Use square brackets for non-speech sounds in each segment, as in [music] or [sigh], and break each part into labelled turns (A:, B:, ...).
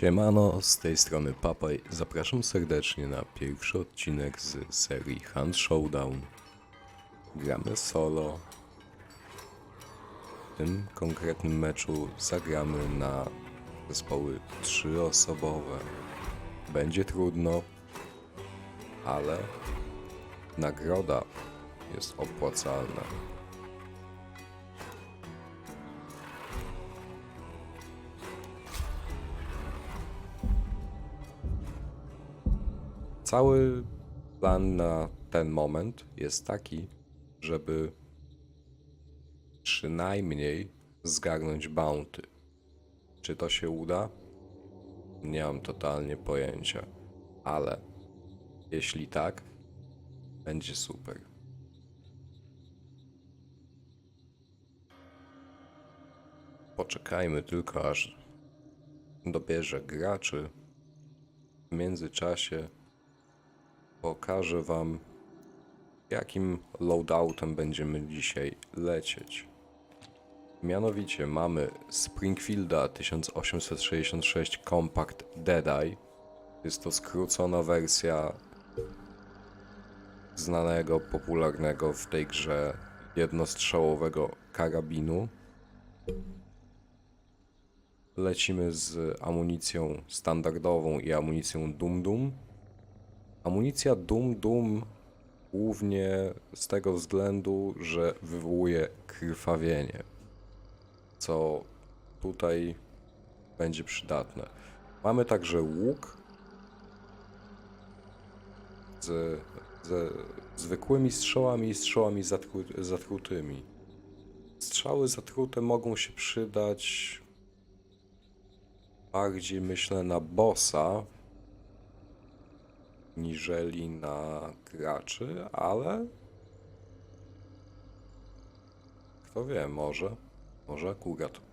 A: Siemano, z tej strony Papaj. Zapraszam serdecznie na pierwszy odcinek z serii Hunt Showdown. Gramy solo. W tym konkretnym meczu zagramy na zespoły trzyosobowe. Będzie trudno, ale nagroda jest opłacalna. Cały plan na ten moment jest taki, żeby przynajmniej zgarnąć bounty. Czy to się uda? Nie mam totalnie pojęcia, ale jeśli tak, będzie super. Poczekajmy tylko aż dobierze graczy. W międzyczasie pokażę Wam, jakim loadoutem będziemy dzisiaj lecieć. Mianowicie mamy Springfielda 1866 Compact Deadeye. Jest to skrócona wersja znanego, popularnego w tej grze jednostrzałowego karabinu. Lecimy z amunicją standardową i amunicją Dum Dum. Amunicja Dum Dum głównie z tego względu, że wywołuje krwawienie, co tutaj będzie przydatne. Mamy także łuk z, ze zwykłymi strzałami i strzałami zatru, zatrutymi. Strzały zatrute mogą się przydać bardziej myślę na bossa, niżeli na graczy, ale kto wie, może, może akurat.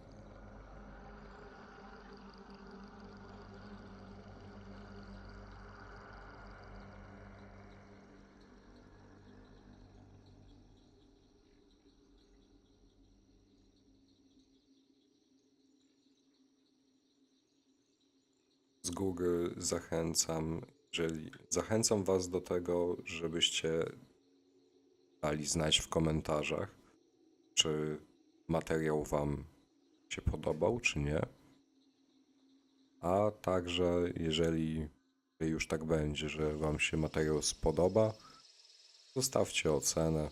A: z góry zachęcam, jeżeli zachęcam Was do tego, żebyście dali znać w komentarzach, czy materiał Wam się podobał, czy nie. A także, jeżeli już tak będzie, że Wam się materiał spodoba, zostawcie ocenę.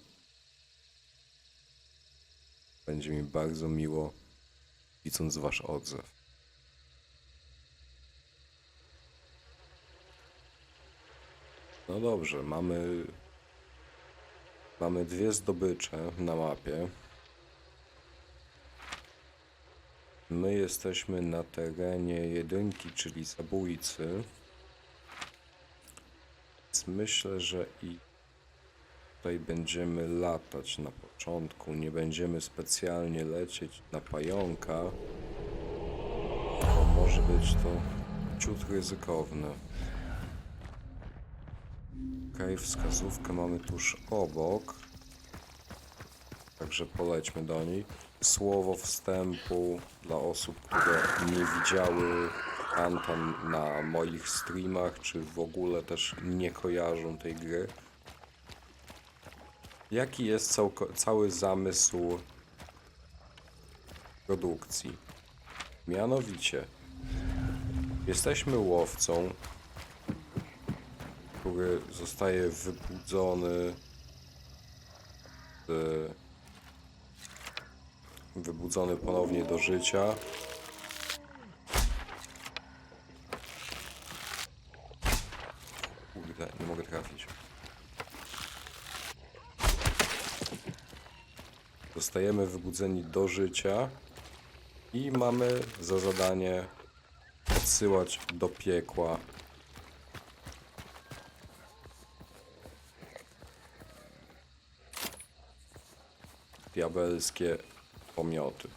A: Będzie mi bardzo miło, widząc Wasz odzew. No dobrze, mamy. Mamy dwie zdobycze na mapie. My jesteśmy na terenie jedynki, czyli zabójcy. Więc myślę, że i tutaj będziemy latać na początku. Nie będziemy specjalnie lecieć na pająka. Bo może być to ciut ryzykowne. Okej, wskazówkę mamy tuż obok. Także polećmy do niej. Słowo wstępu dla osób, które nie widziały Anta na moich streamach, czy w ogóle też nie kojarzą tej gry. Jaki jest cały zamysł produkcji? Mianowicie, jesteśmy łowcą, który zostaje wybudzony wybudzony ponownie do życia. Kurde, nie mogę trafić. Zostajemy wybudzeni do życia i mamy za zadanie odsyłać do piekła diabelskie pomioty.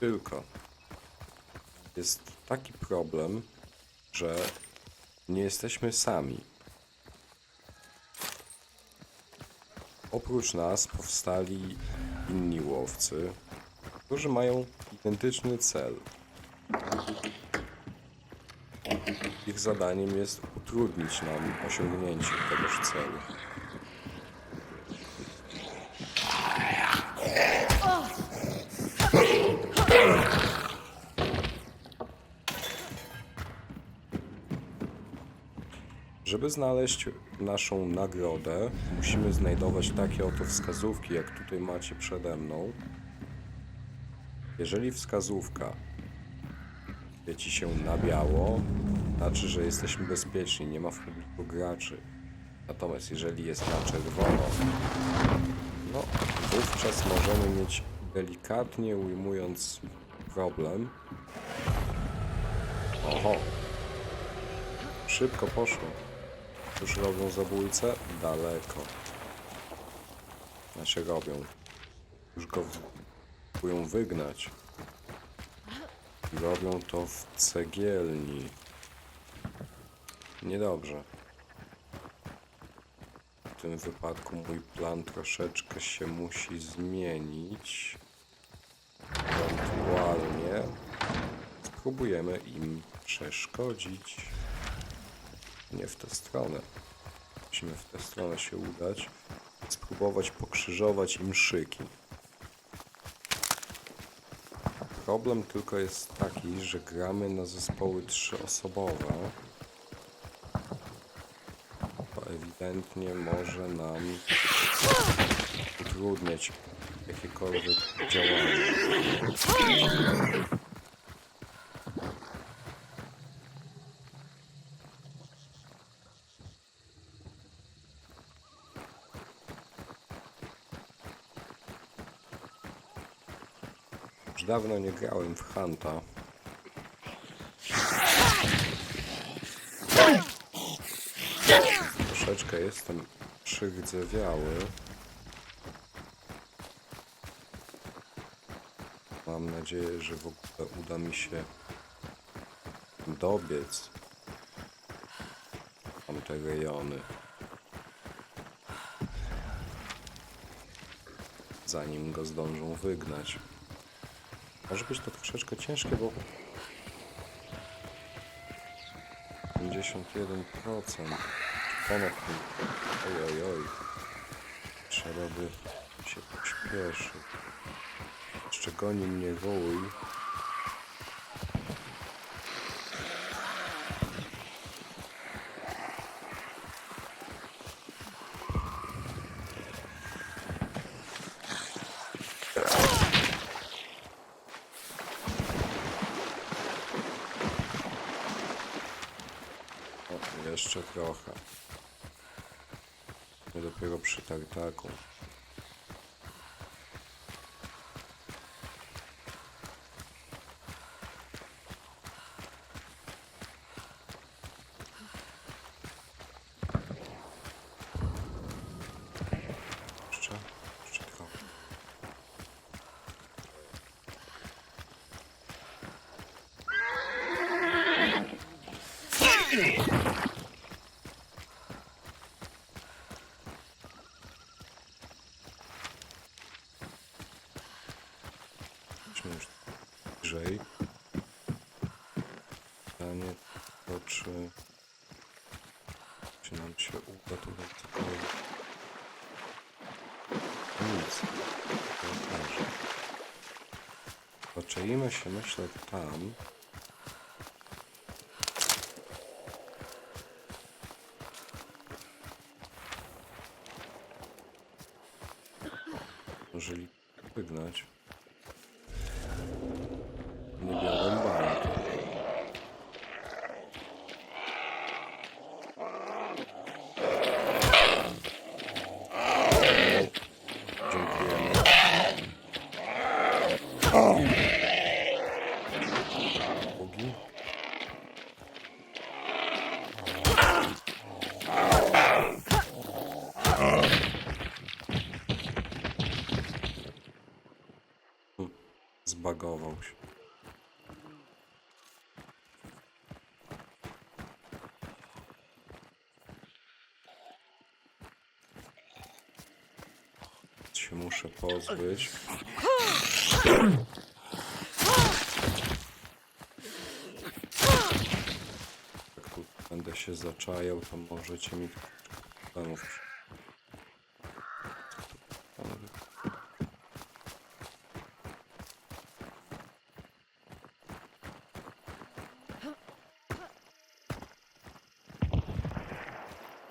A: Tylko jest taki problem, że nie jesteśmy sami. Oprócz nas powstali inni łowcy, którzy mają identyczny cel. Ich zadaniem jest utrudnić nam osiągnięcie tegoż celu. Żeby znaleźć naszą nagrodę, musimy znajdować takie oto wskazówki, jak tutaj macie przede mną. Jeżeli wskazówka świeci się na biało, znaczy, że jesteśmy bezpieczni, nie ma w publiku graczy. Natomiast jeżeli jest na czerwono, no wówczas możemy mieć delikatnie ujmując problem. Oho, szybko poszło. Już robią zabójcę? Daleko. Znaczy robią. Już go próbują wygnać. Robią to w cegielni. Niedobrze. W tym wypadku mój plan troszeczkę się musi zmienić. Ewentualnie spróbujemy im przeszkodzić. Nie w tę stronę. Musimy w tę stronę się udać. Spróbować pokrzyżować im szyki. Problem tylko jest taki, że gramy na zespoły trzyosobowe. Ewidentnie może nam utrudniać jakiekolwiek działania. Już dawno nie grałem w Hunta. Troszeczkę jestem przygdzewiały. Mam nadzieję, że w ogóle uda mi się dobiec tamte rejony. Zanim go zdążą wygnać. Może być to troszeczkę ciężkie, bo 51% ponad tym. Oj, oj, oj. Trzeba by się pośpieszyć. Jeszcze goni mnie wołuj. Jeszcze trochę. Dopiero przy tartaku. Jeszcze, jeszcze trochę. Chodźmy już bliżej. Pytanie to, czy, czy nam się uda tutaj cokolwiek. Nic. To okaże. Zaczaimy się, myślę, tam. Jeżeli wygnać. Nie biorą bańki. Dziękujemy. Hmm, Zbagował się. się muszę pozbyć. Jak tu będę się zaczajał, to możecie mi problemów.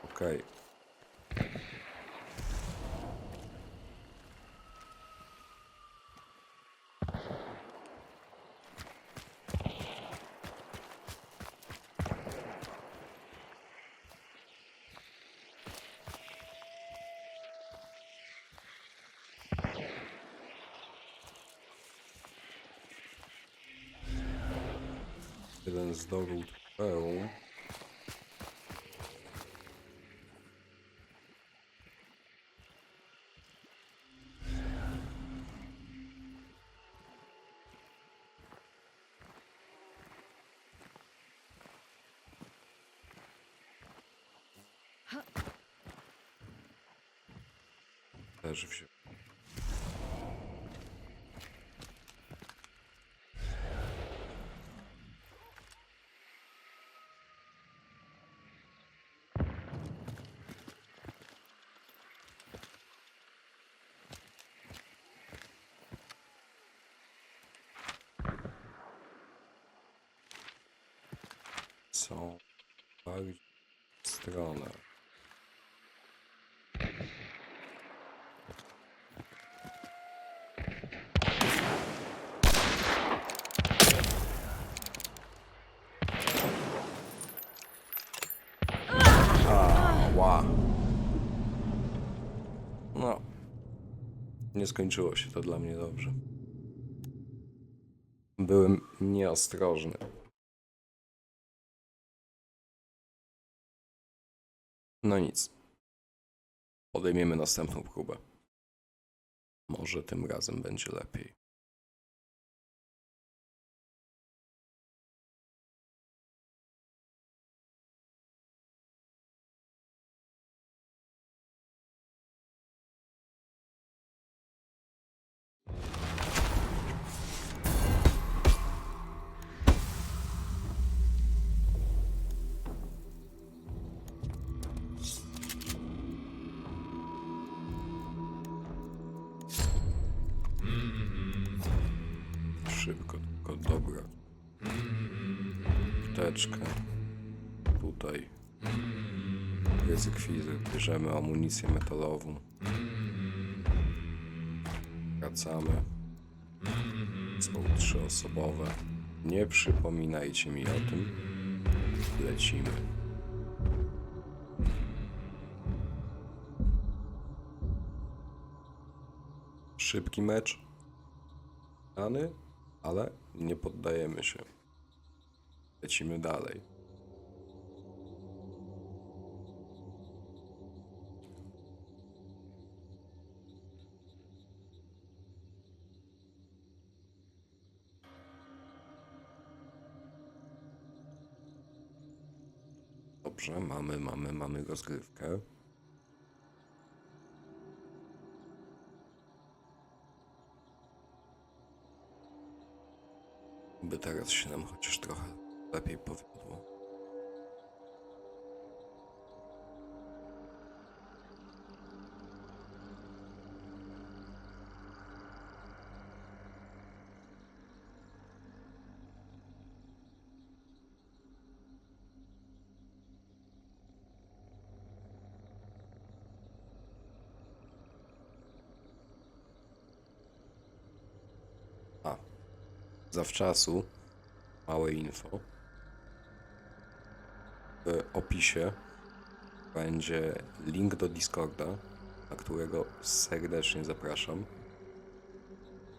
A: Okej. Jeden zdobył trofeum. Też wziął. Są bardziej w stronę. Ała. No. Nie skończyło się to dla mnie dobrze. Byłem nieostrożny. No nic. Podejmiemy następną próbę. Może tym razem będzie lepiej. Apteczkę. Tutaj. Rezykwizy. Bierzemy amunicję metalową. Wracamy. Są trzyosobowe. Nie przypominajcie mi o tym. Lecimy. Szybki mecz. Rany, ale nie poddajemy się. Lecimy dalej. Dobrze, mamy, mamy, mamy rozgrywkę. By teraz się nam chociaż trochę lepiej powiodło. Zawczasu małe info. Opisie będzie link do Discorda, na którego serdecznie zapraszam.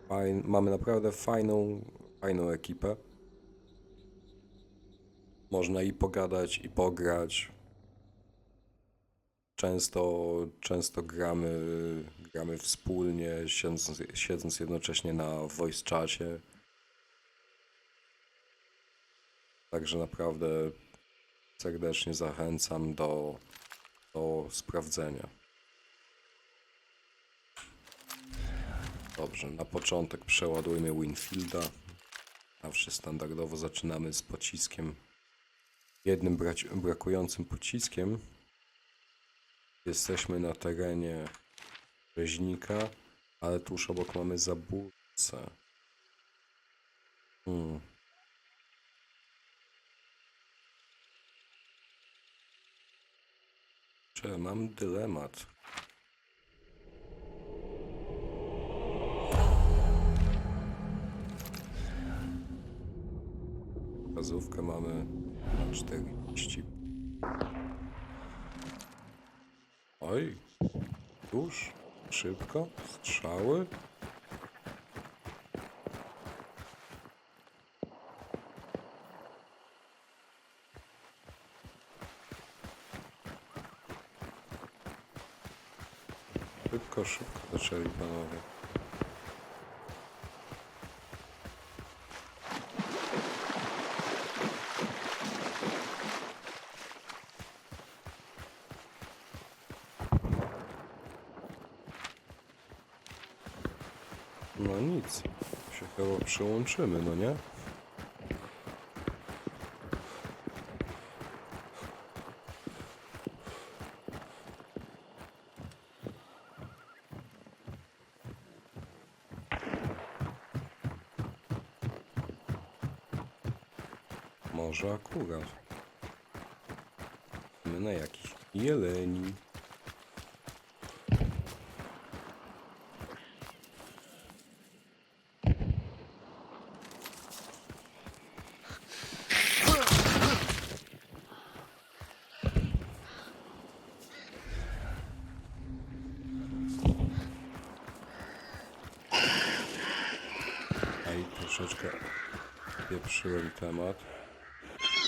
A: Fajn, mamy naprawdę fajną, fajną ekipę. Można i pogadać, i pograć. Często, często gramy, gramy wspólnie, siedząc, siedząc jednocześnie na voice czacie. Także naprawdę serdecznie zachęcam do, do sprawdzenia. Dobrze, na początek przeładujmy Winfielda. Zawsze standardowo zaczynamy z pociskiem. Jednym brać, brakującym pociskiem. Jesteśmy na terenie rzeźnika, ale tuż obok mamy zabójcę. Hmm. Mam dylemat? Wskazówkę mamy na 40. Oj, już, szybko, strzały. Szybko, zaczęli panowie. No nic, się chyba przyłączymy, no nie? Akurat. My na jakiś jeleni. Ej, troszeczkę pieprzyłem temat.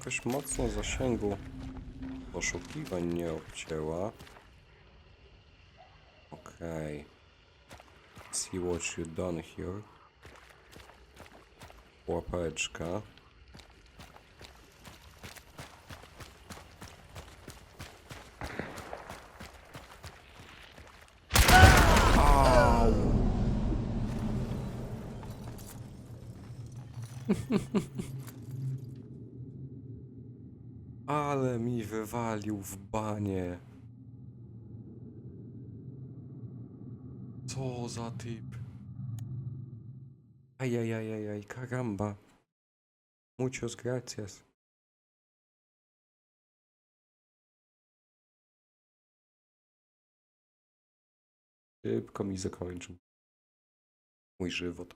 A: jakoś mocno zasięgu poszukiwań nie obcięła. Okej. See what you done here. Łapeczka. Ale mi wywalił w banie. Co za typ. Ajajajajaj, caramba. Muchos gracias. Szybko mi zakończył. Mój żywot.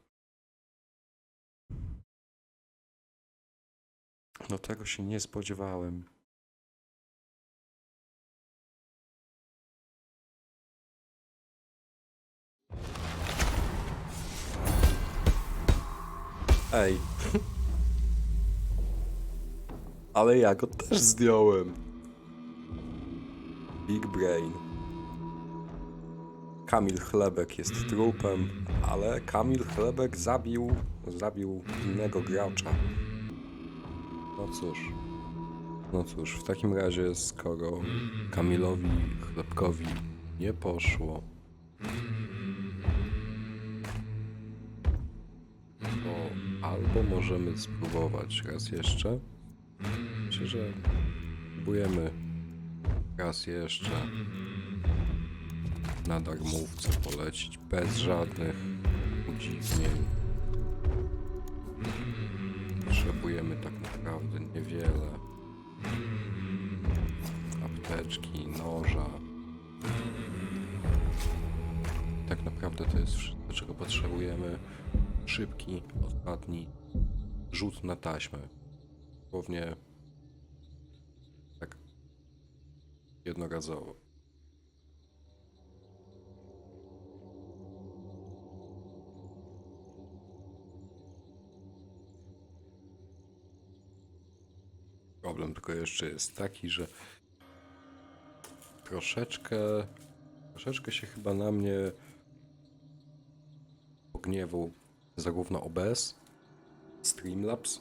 A: No tego się nie spodziewałem. Ej. Ale ja go też zdjąłem. Big Brain. Kamil Chlebek jest trupem, ale Kamil Chlebek zabił, zabił innego gracza. No cóż. No cóż, w takim razie skoro Kamilowi Chlebkowi nie poszło, albo możemy spróbować raz jeszcze. Myślę, że próbujemy raz jeszcze na darmówce polecić bez żadnych udziwnień. Potrzebujemy tak naprawdę niewiele. Apteczki, noża. Tak naprawdę to jest wszystko, czego potrzebujemy. Szybki, ostatni rzut na taśmę. Głównie tak jednorazowo. Problem tylko jeszcze jest taki, że troszeczkę, troszeczkę się chyba na mnie pogniewał zarówno OBS, Streamlabs.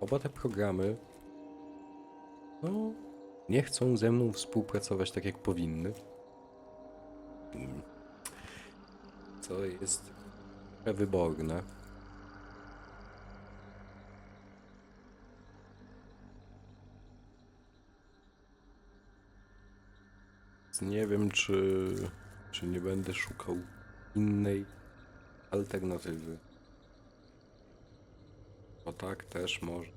A: Oba te programy no, nie chcą ze mną współpracować tak jak powinny. Mm. Co jest wyborne. Nie wiem, czy, czy nie będę szukał innej alternatywy. Bo tak też może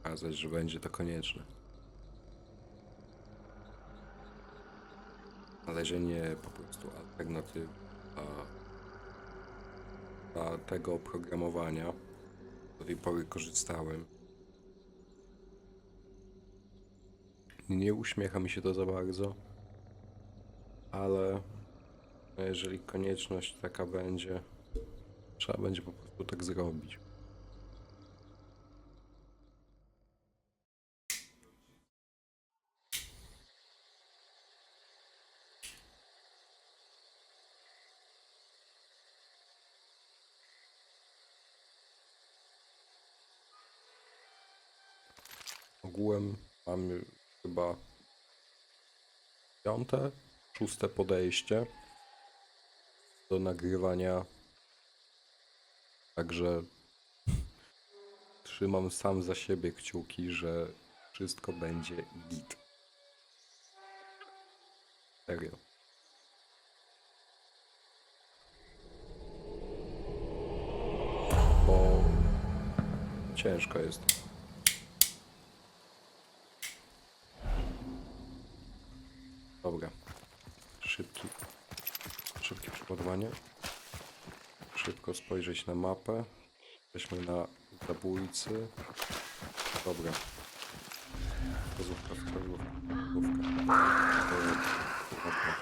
A: okazać, że będzie to konieczne. Znalezienie po prostu alternatywy dla, dla tego oprogramowania. Do tej pory korzystałem. Nie uśmiecha mi się to za bardzo, ale jeżeli konieczność taka będzie, trzeba będzie po prostu tak zrobić. Ogółem mamy chyba piąte, szóste podejście do nagrywania. Także trzymam sam za siebie kciuki, że wszystko będzie git. Serio. Bo ciężko jest. Dobra. Szybki. Szybkie przygotowanie. Szybko spojrzeć na mapę. Jesteśmy na zabójcy. Dobra wskazówka. E, Dobra.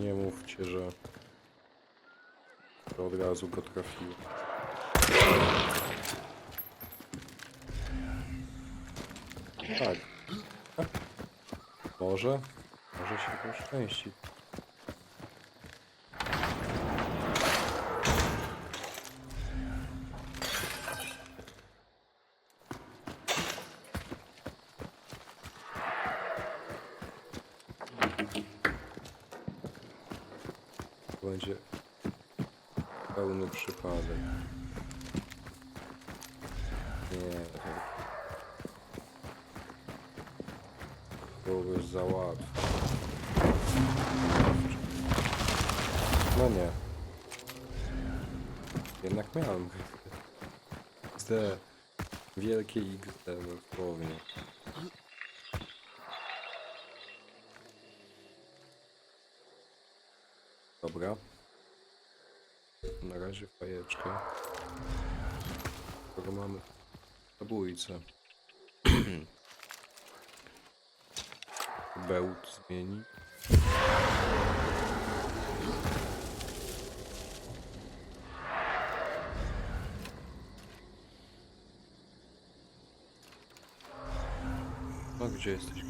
A: Nie mówcie, że od razu go trafiło. Tak. Może? Może się to szczęści. To będzie pełny przypadek. Nie, to byłoby za. No nie. Jednak miałem XD. Wielkie XD dosłownie. Dobra. Na razie fajeczkę. Skoro mamy zabójcę. [clears throat] Bełt zmieni. No gdzie jesteś?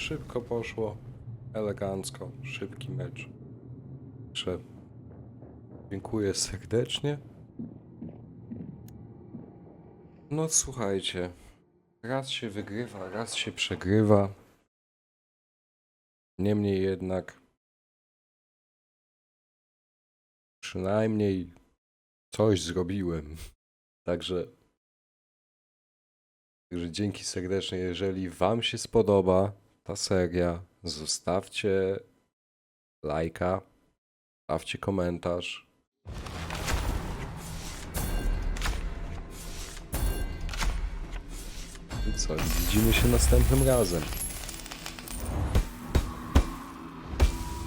A: Szybko poszło, elegancko, szybki mecz. Także dziękuję serdecznie. No słuchajcie, raz się wygrywa, raz się przegrywa. Niemniej jednak przynajmniej coś zrobiłem. Także Także dzięki serdecznie. Jeżeli Wam się spodoba ta seria, zostawcie lajka, stawcie komentarz. I co? Widzimy się następnym razem.